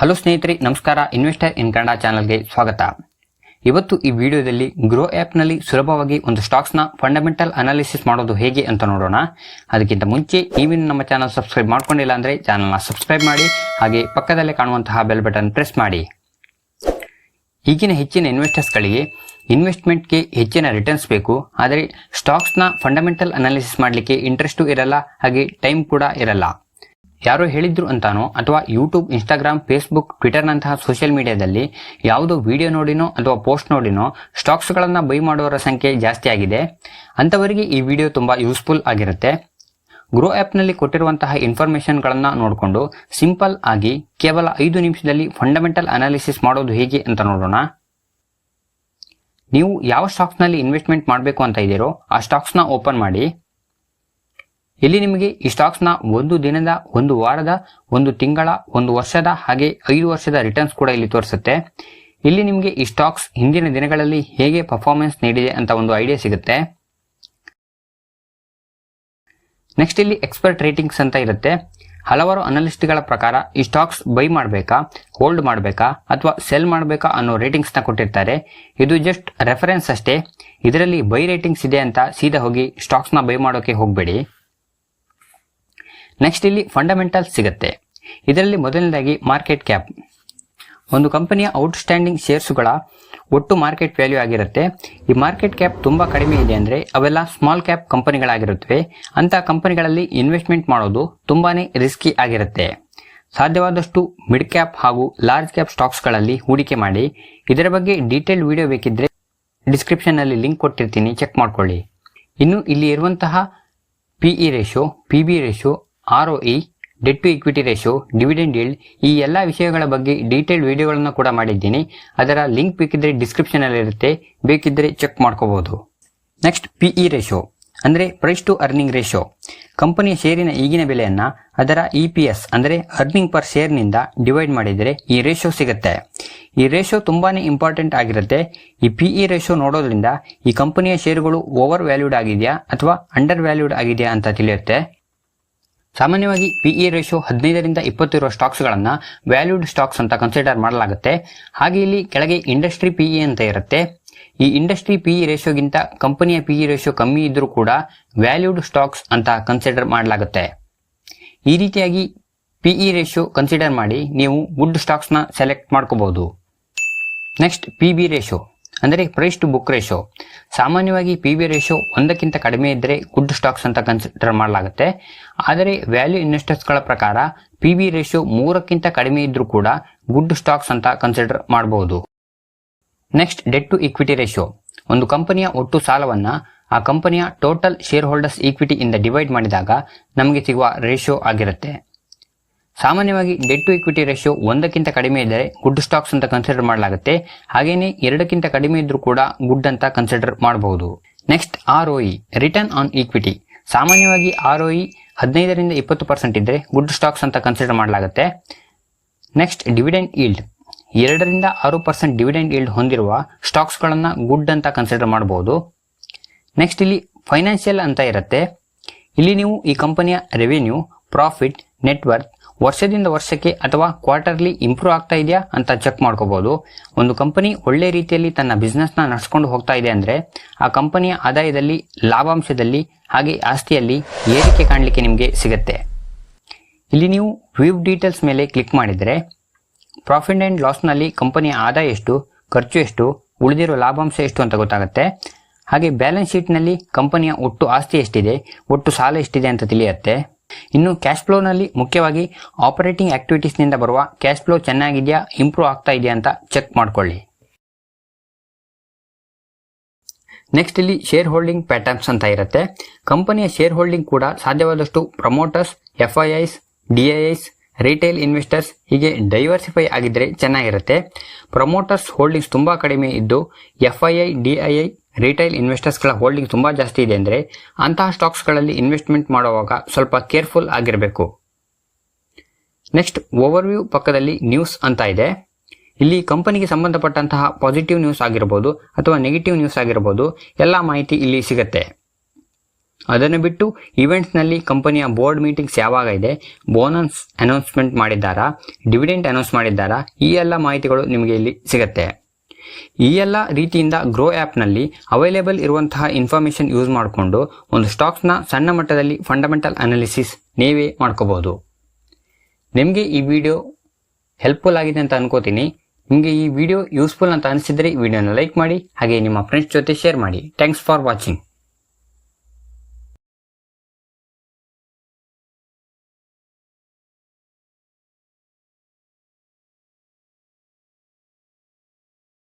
Hello ಸ್ನೇಹಿತರೆ, ನಮಸ್ಕಾರ. Investor ಇನ್ ಕನ್ನಡ ಚಾನಲ್ಗೆ ಸ್ವಾಗತ. ಇವತ್ತು ಈ ವಿಡಿಯೋದಲ್ಲಿ ಗ್ರೋ ಆ್ಯಪ್ನಲ್ಲಿ ಸುಲಭವಾಗಿ ಒಂದು ಸ್ಟಾಕ್ಸ್ನ ಫಂಡಮೆಂಟಲ್ ಅನಾಲಿಸಿಸ್ ಮಾಡೋದು ಹೇಗೆ ಅಂತ ನೋಡೋಣ. ಅದಕ್ಕಿಂತ ಮುಂಚೆ ನೀವಿನ ನಮ್ಮ ಚಾನಲ್ ಸಬ್ಸ್ಕ್ರೈಬ್ ಮಾಡ್ಕೊಂಡಿಲ್ಲ ಅಂದರೆ ಚಾನಲ್ನ ಸಬ್ಸ್ಕ್ರೈಬ್ ಮಾಡಿ, ಹಾಗೆ ಪಕ್ಕದಲ್ಲೇ ಕಾಣುವಂತಹ ಬೆಲ್ ಬಟನ್ ಪ್ರೆಸ್ ಮಾಡಿ. ಈಗಿನ ಹೆಚ್ಚಿನ ಇನ್ವೆಸ್ಟರ್ಸ್ಗಳಿಗೆ ಇನ್ವೆಸ್ಟ್ಮೆಂಟ್ಗೆ ಹೆಚ್ಚಿನ ರಿಟರ್ನ್ಸ್ ಬೇಕು. ಆದರೆ, ಸ್ಟಾಕ್ಸ್ನ ಫಂಡಮೆಂಟಲ್ ಅನಾಲಿಸಿಸ್ ಮಾಡಲಿಕ್ಕೆ ಇಂಟ್ರೆಸ್ಟು ಇರಲ್ಲ, ಹಾಗೆ ಟೈಮ್ ಕೂಡ ಇರಲ್ಲ. ಯಾರೋ ಹೇಳಿದ್ರು ಅಂತಾನೋ ಅಥವಾ ಯೂಟ್ಯೂಬ್ ಇನ್ಸ್ಟಾಗ್ರಾಮ್ ಫೇಸ್ಬುಕ್ ಟ್ವಿಟರ್ನಂತಹ ಸೋಷಿಯಲ್ ಮೀಡಿಯಾದಲ್ಲಿ ಯಾವುದೋ ವಿಡಿಯೋ ನೋಡಿನೋ ಅಥವಾ ಪೋಸ್ಟ್ ನೋಡಿನೋ ಸ್ಟಾಕ್ಸ್ಗಳನ್ನು ಬೈ ಮಾಡುವವರ ಸಂಖ್ಯೆ ಜಾಸ್ತಿ ಆಗಿದೆ. ಅಂಥವರಿಗೆ ಈ ವಿಡಿಯೋ ತುಂಬ ಯೂಸ್ಫುಲ್ ಆಗಿರುತ್ತೆ. ಗ್ರೋ ಆ್ಯಪ್ನಲ್ಲಿ ಕೊಟ್ಟಿರುವಂತಹ ಇನ್ಫಾರ್ಮೇಷನ್ಗಳನ್ನು ನೋಡಿಕೊಂಡು ಸಿಂಪಲ್ ಆಗಿ ಕೇವಲ ಐದು ನಿಮಿಷದಲ್ಲಿ ಫಂಡಮೆಂಟಲ್ ಅನಾಲಿಸಿಸ್ ಮಾಡೋದು ಹೇಗೆ ಅಂತ ನೋಡೋಣ. ನೀವು ಯಾವ ಸ್ಟಾಕ್ಸ್ನಲ್ಲಿ ಇನ್ವೆಸ್ಟ್ಮೆಂಟ್ ಮಾಡಬೇಕು ಅಂತ ಇದ್ದೀರೋ ಆ ಸ್ಟಾಕ್ಸ್ನ ಓಪನ್ ಮಾಡಿ. ಇಲ್ಲಿ ನಿಮಗೆ ಈ ಸ್ಟಾಕ್ಸ್ನ ಒಂದು ದಿನದ, ಒಂದು ವಾರದ, ಒಂದು ತಿಂಗಳ, ಒಂದು ವರ್ಷದ ಹಾಗೆ ಐದು ವರ್ಷದ ರಿಟರ್ನ್ಸ್ ಕೂಡ ಇಲ್ಲಿ ತೋರಿಸುತ್ತೆ. ಇಲ್ಲಿ ನಿಮಗೆ ಈ ಸ್ಟಾಕ್ಸ್ ಹಿಂದಿನ ದಿನಗಳಲ್ಲಿ ಹೇಗೆ ಪರ್ಫಾರ್ಮೆನ್ಸ್ ನೀಡಿದೆ ಅಂತ ಒಂದು ಐಡಿಯಾ ಸಿಗುತ್ತೆ. ನೆಕ್ಸ್ಟ್ ಇಲ್ಲಿ ಎಕ್ಸ್ಪರ್ಟ್ ರೇಟಿಂಗ್ಸ್ ಅಂತ ಇರುತ್ತೆ. ಹಲವಾರು ಅನಲಿಸ್ಟ್ಗಳ ಪ್ರಕಾರ ಈ ಸ್ಟಾಕ್ಸ್ ಬೈ ಮಾಡಬೇಕಾ ಹೋಲ್ಡ್ ಮಾಡಬೇಕಾ, ಅಥವಾ ಸೆಲ್ ಮಾಡಬೇಕಾ ಅನ್ನೋ ರೇಟಿಂಗ್ಸ್ನ ಕೊಟ್ಟಿರ್ತಾರೆ. ಇದು ಜಸ್ಟ್ ರೆಫರೆನ್ಸ್ ಅಷ್ಟೇ. ಇದರಲ್ಲಿ ಬೈ ರೇಟಿಂಗ್ಸ್ ಇದೆ ಅಂತ ಸೀದಾ ಹೋಗಿ ಸ್ಟಾಕ್ಸ್ನ ಬೈ ಮಾಡೋಕೆ ಹೋಗಬೇಡಿ. ನೆಕ್ಸ್ಟ್ ಇಲ್ಲಿ ಫಂಡಮೆಂಟಲ್ ಸಿಗುತ್ತೆ. ಇದರಲ್ಲಿ ಮೊದಲನೇದಾಗಿ ಮಾರ್ಕೆಟ್ ಕ್ಯಾಪ್ ಒಂದು ಕಂಪನಿಯ ಔಟ್ಸ್ಟ್ಯಾಂಡಿಂಗ್ ಶೇರ್ಸ್ಗಳ ಒಟ್ಟು ಮಾರ್ಕೆಟ್ ವ್ಯಾಲ್ಯೂ ಆಗಿರುತ್ತೆ. ಈ ಮಾರ್ಕೆಟ್ ಕ್ಯಾಪ್ ತುಂಬ ಕಡಿಮೆ ಇದೆ ಅಂದರೆ ಅವೆಲ್ಲ ಸ್ಮಾಲ್ ಕ್ಯಾಪ್ ಕಂಪನಿಗಳಾಗಿರುತ್ತವೆ. ಅಂಥ ಕಂಪನಿಗಳಲ್ಲಿ ಇನ್ವೆಸ್ಟ್ಮೆಂಟ್ ಮಾಡೋದು ತುಂಬಾ ರಿಸ್ಕಿ ಆಗಿರುತ್ತೆ. ಸಾಧ್ಯವಾದಷ್ಟು ಮಿಡ್ ಕ್ಯಾಪ್ ಹಾಗೂ ಲಾರ್ಜ್ ಕ್ಯಾಪ್ ಸ್ಟಾಕ್ಸ್ಗಳಲ್ಲಿ ಹೂಡಿಕೆ ಮಾಡಿ. ಇದರ ಬಗ್ಗೆ ಡೀಟೇಲ್ ವಿಡಿಯೋ ಬೇಕಿದ್ರೆ ಡಿಸ್ಕ್ರಿಪ್ಷನ್ನಲ್ಲಿ ಲಿಂಕ್ ಕೊಟ್ಟಿರ್ತೀನಿ ಚೆಕ್ ಮಾಡ್ಕೊಳ್ಳಿ. ಇನ್ನು ಇಲ್ಲಿ ಇರುವಂತಹ P E ratio P B ratio R O E debt to equity ratio dividend yield ಈ ಎಲ್ಲ ವಿಷಯಗಳ ಬಗ್ಗೆ ಡೀಟೇಲ್ ವಿಡಿಯೋಗಳನ್ನು ಕೂಡ ಮಾಡಿದ್ದೀನಿ. ಅದರ ಲಿಂಕ್ ಬೇಕಿದ್ರೆ ಡಿಸ್ಕ್ರಿಪ್ಷನಲ್ಲಿ ಇರುತ್ತೆ. ಬೇಕಿದ್ರೆ ಚೆಕ್ ಮಾಡ್ಕೋಬಹುದು ನೆಕ್ಸ್ಟ್, ಪಿ ಇ ರೇಷೋ ಅಂದರೆ ಪ್ರೈಸ್ ಟು ಅರ್ನಿಂಗ್ ರೇಷೋ ಕಂಪನಿಯ ಶೇರಿನ ಈಗಿನ ಬೆಲೆಯನ್ನು ಅದರ ಇ ಪಿ ಎಸ್, ಅಂದರೆ ಅರ್ನಿಂಗ್ ಪರ್ ಶೇರ್ನಿಂದ ಡಿವೈಡ್ ಮಾಡಿದರೆ ಈ ರೇಷೋ ಸಿಗುತ್ತೆ. ಈ ರೇಷೋ ತುಂಬಾ ಇಂಪಾರ್ಟೆಂಟ್ ಆಗಿರುತ್ತೆ. ಈ ಪಿ ಇ ರೇಷೋ ನೋಡೋದ್ರಿಂದ ಈ ಕಂಪನಿಯ ಶೇರುಗಳು ಓವರ್ ವ್ಯಾಲ್ಯೂಡ್ ಆಗಿದೆಯಾ ಅಥವಾ ಅಂಡರ್ ವ್ಯಾಲ್ಯೂಡ್ ಆಗಿದೆಯಾ ಅಂತ ತಿಳಿಯುತ್ತೆ. ಸಾಮಾನ್ಯವಾಗಿ ಪಿ ಇ ರೇಷೋ ಹದಿನೈದರಿಂದ ಇಪ್ಪತ್ತು ಇರುವ ಸ್ಟಾಕ್ಸ್ಗಳನ್ನು ವ್ಯಾಲ್ಯೂಡ್ ಸ್ಟಾಕ್ಸ್ ಅಂತ ಕನ್ಸಿಡರ್ ಮಾಡಲಾಗುತ್ತೆ. ಹಾಗೆ ಇಲ್ಲಿ ಕೆಳಗೆ ಇಂಡಸ್ಟ್ರಿ ಪಿ ಇ ಅಂತ ಇರುತ್ತೆ. ಈ ಇಂಡಸ್ಟ್ರಿ ಪಿ ಇ ರೇಷೋಗಿಂತ ಕಂಪನಿಯ ಪಿ ಇ ರೇಷೋ ಕಮ್ಮಿ ಇದ್ರೂ ಕೂಡ ವ್ಯಾಲ್ಯೂಡ್ ಸ್ಟಾಕ್ಸ್ ಅಂತ ಕನ್ಸಿಡರ್ ಮಾಡಲಾಗುತ್ತೆ. ಈ ರೀತಿಯಾಗಿ ಪಿ ಇ ರೇಷೋ ಕನ್ಸಿಡರ್ ಮಾಡಿ ನೀವು ವುಡ್ ಸ್ಟಾಕ್ಸ್ನ ಸೆಲೆಕ್ಟ್ ಮಾಡ್ಕೋಬಹುದು. ನೆಕ್ಸ್ಟ್ ಪಿ ಬಿ ರೇಷೋ ಅಂದರೆ ಪ್ರೈಸ್ ಟು ಬುಕ್ ರೇಷೋ ಸಾಮಾನ್ಯವಾಗಿ ಪಿ ವಿ ರೇಷೋ ಒಂದಕ್ಕಿಂತ ಕಡಿಮೆ ಇದ್ದರೆ ಗುಡ್ ಸ್ಟಾಕ್ಸ್ ಅಂತ ಕನ್ಸಿಡರ್ ಮಾಡಲಾಗುತ್ತೆ. ಆದರೆ ವ್ಯಾಲ್ಯೂ ಇನ್ವೆಸ್ಟರ್ಸ್ಗಳ ಪ್ರಕಾರ ಪಿ ವಿ ರೇಷೋ ಮೂರಕ್ಕಿಂತ ಕಡಿಮೆ ಇದ್ದರೂ ಕೂಡ ಗುಡ್ ಸ್ಟಾಕ್ಸ್ ಅಂತ ಕನ್ಸಿಡರ್ ಮಾಡಬಹುದು next debt to equity ratio ಒಂದು ಕಂಪನಿಯ ಒಟ್ಟು ಸಾಲವನ್ನು ಆ ಕಂಪನಿಯ ಟೋಟಲ್ ಶೇರ್ ಹೋಲ್ಡರ್ಸ್ ಈಕ್ವಿಟಿಯಿಂದ ಡಿವೈಡ್ ಮಾಡಿದಾಗ ನಮಗೆ ಸಿಗುವ ರೇಷೋ ಆಗಿರುತ್ತೆ. ಸಾಮಾನ್ಯವಾಗಿ ಡೆಟ್ ಟು ಇಕ್ವಿಟಿ ರೇಷಿಯೋ ಒಂದಕ್ಕಿಂತ ಕಡಿಮೆ ಇದ್ದರೆ ಗುಡ್ ಸ್ಟಾಕ್ಸ್ ಅಂತ ಕನ್ಸಿಡರ್ ಮಾಡಲಾಗುತ್ತೆ. ಹಾಗೆಯೇ ಎರಡಕ್ಕಿಂತ ಕಡಿಮೆ ಇದ್ರೂ ಕೂಡ ಗುಡ್ ಅಂತ ಕನ್ಸಿಡರ್ ಮಾಡಬಹುದು. Next R E return on equity ಸಾಮಾನ್ಯವಾಗಿ ಆರ್ ಇ ಹದಿನೈದರಿಂದ ಇಪ್ಪತ್ತು ಪರ್ಸೆಂಟ್ ಇದ್ದರೆ ಗುಡ್ ಸ್ಟಾಕ್ಸ್ ಅಂತ ಕನ್ಸಿಡರ್ ಮಾಡಲಾಗುತ್ತೆ. ನೆಕ್ಸ್ಟ್ ಡಿವಿಡೆಂಡ್ ಈಲ್ಡ್ ಎರಡರಿಂದ ಆರು ಪರ್ಸೆಂಟ್ ಡಿವಿಡೆಂಡ್ ಈಲ್ಡ್ ಹೊಂದಿರುವ ಸ್ಟಾಕ್ಸ್ಗಳನ್ನು ಗುಡ್ ಅಂತ ಕನ್ಸಿಡರ್ ಮಾಡಬಹುದು. ನೆಕ್ಸ್ಟ್ ಇಲ್ಲಿ ಫೈನಾನ್ಷಿಯಲ್ ಅಂತ ಇರುತ್ತೆ. ಇಲ್ಲಿ ನೀವು ಈ ಕಂಪನಿಯ ರೆವಿನ್ಯೂ ಪ್ರಾಫಿಟ್ ನೆಟ್ವರ್ಕ್ ವರ್ಷದಿಂದ ವರ್ಷಕ್ಕೆ ಅಥವಾ ಕ್ವಾರ್ಟರ್ಲಿ ಇಂಪ್ರೂವ್ ಆಗ್ತಾ ಇದೆಯಾ ಅಂತ ಚೆಕ್ ಮಾಡ್ಕೋಬಹುದು ಒಂದು ಕಂಪನಿ ಒಳ್ಳೆ ರೀತಿಯಲ್ಲಿ ತನ್ನ ಬಿಸ್ನೆಸ್ನ ನಡೆಸ್ಕೊಂಡು ಹೋಗ್ತಾ ಇದೆ ಅಂದರೆ ಆ ಕಂಪನಿಯ ಆದಾಯದಲ್ಲಿ, ಲಾಭಾಂಶದಲ್ಲಿ ಹಾಗೆ ಆಸ್ತಿಯಲ್ಲಿ ಏರಿಕೆ ಕಾಣಲಿಕ್ಕೆ ನಿಮಗೆ ಸಿಗುತ್ತೆ. ಇಲ್ಲಿ ನೀವು ವ್ಯೂ ಡೀಟೇಲ್ಸ್ ಮೇಲೆ ಕ್ಲಿಕ್ ಮಾಡಿದರೆ ಪ್ರಾಫಿಟ್ ಆ್ಯಂಡ್ ಲಾಸ್ನಲ್ಲಿ ಕಂಪನಿಯ ಆದಾಯ ಎಷ್ಟು, ಖರ್ಚು ಎಷ್ಟು, ಉಳಿದಿರೋ ಲಾಭಾಂಶ ಎಷ್ಟು ಅಂತ ಗೊತ್ತಾಗುತ್ತೆ. ಹಾಗೆ ಬ್ಯಾಲೆನ್ಸ್ ಶೀಟ್ನಲ್ಲಿ ಕಂಪನಿಯ ಒಟ್ಟು ಆಸ್ತಿ ಎಷ್ಟಿದೆ, ಒಟ್ಟು ಸಾಲ ಎಷ್ಟಿದೆ ಅಂತ ತಿಳಿಯುತ್ತೆ. ಇನ್ನು ಕ್ಯಾಶ್ ಫ್ಲೋನಲ್ಲಿ ಮುಖ್ಯವಾಗಿ ಆಪರೇಟಿಂಗ್ ಆಕ್ಟಿವಿಟೀಸ್ನಿಂದ ಬರುವ ಕ್ಯಾಶ್ ಫ್ಲೋ ಚೆನ್ನಾಗಿದೆಯಾ ಇಂಪ್ರೂವ್ ಆಗ್ತಾ ಇದೆಯಾ ಅಂತ ಚೆಕ್ ಮಾಡ್ಕೊಳ್ಳಿ. ನೆಕ್ಸ್ಟ್ ಇಲ್ಲಿ ಶೇರ್ ಹೋಲ್ಡಿಂಗ್ ಪ್ಯಾಟರ್ನ್ಸ್ ಅಂತ ಇರುತ್ತೆ. ಕಂಪನಿಯ ಶೇರ್ ಹೋಲ್ಡಿಂಗ್ ಕೂಡ ಸಾಧ್ಯವಾದಷ್ಟು promoters F I Is D I Is retail investors ಹೀಗೆ ಡೈವರ್ಸಿಫೈ ಆಗಿದ್ದರೆ ಚೆನ್ನಾಗಿರುತ್ತೆ. ಪ್ರಮೋಟರ್ಸ್ ಹೋಲ್ಡಿಂಗ್ಸ್ ತುಂಬ ಕಡಿಮೆ ಇದ್ದು F I I D I I retail ಇನ್ವೆಸ್ಟರ್ಸ್ಗಳ holding ತುಂಬ ಜಾಸ್ತಿ ಇದೆ ಅಂದರೆ ಅಂತಹ ಸ್ಟಾಕ್ಸ್ಗಳಲ್ಲಿ ಇನ್ವೆಸ್ಟ್ಮೆಂಟ್ ಮಾಡುವಾಗ ಸ್ವಲ್ಪ ಕೇರ್ಫುಲ್ ಆಗಿರಬೇಕು. ನೆಕ್ಸ್ಟ್ ಓವರ್ವ್ಯೂ ಪಕ್ಕದಲ್ಲಿ ನ್ಯೂಸ್ ಅಂತ ಇದೆ. ಇಲ್ಲಿ ಕಂಪನಿಗೆ ಸಂಬಂಧಪಟ್ಟಂತಹ ಪಾಸಿಟಿವ್ ನ್ಯೂಸ್ ಆಗಿರ್ಬೋದು ಅಥವಾ ನೆಗೆಟಿವ್ ನ್ಯೂಸ್ ಆಗಿರ್ಬೋದು ಎಲ್ಲ ಮಾಹಿತಿ ಇಲ್ಲಿ ಸಿಗುತ್ತೆ. ಅದನ್ನು ಬಿಟ್ಟು ಇವೆಂಟ್ಸ್ನಲ್ಲಿ ಕಂಪನಿಯ ಬೋರ್ಡ್ ಮೀಟಿಂಗ್ಸ್ ಯಾವಾಗ ಇದೆ ಬೋನಸ್ ಅನೌನ್ಸ್ಮೆಂಟ್ ಮಾಡಿದ್ದಾರಾ ಡಿವಿಡೆಂಟ್ ಅನೌನ್ಸ್ ಮಾಡಿದ್ದಾರಾ, ಈ ಎಲ್ಲ ಮಾಹಿತಿಗಳು ನಿಮಗೆ ಇಲ್ಲಿ ಸಿಗುತ್ತೆ. ಈ ಎಲ್ಲ ರೀತಿಯಿಂದ ಗ್ರೋ ಆ್ಯಪ್ನಲ್ಲಿ ಅವೈಲೇಬಲ್ ಇರುವಂತಹ ಇನ್ಫಾರ್ಮೇಷನ್ ಯೂಸ್ ಮಾಡಿಕೊಂಡು ಒಂದು ಸ್ಟಾಕ್ಸ್ನ ಸಣ್ಣ ಮಟ್ಟದಲ್ಲಿ ಫಂಡಮೆಂಟಲ್ ಅನಾಲಿಸಿಸ್ ನೀವೇ ಮಾಡ್ಕೋಬಹುದು. ನಿಮಗೆ ಈ ವಿಡಿಯೋ ಹೆಲ್ಪ್ಫುಲ್ ಆಗಿದೆ ಅಂತ ಅನ್ಕೋತೀನಿ. ನಿಮಗೆ ಈ ವಿಡಿಯೋ ಯೂಸ್ಫುಲ್ ಅಂತ ಅನಿಸಿದ್ರೆ ವಿಡಿಯೋನ ಲೈಕ್ ಮಾಡಿ, ಹಾಗೆ ನಿಮ್ಮ ಫ್ರೆಂಡ್ಸ್ ಜೊತೆ ಶೇರ್ ಮಾಡಿ. Thanks for watching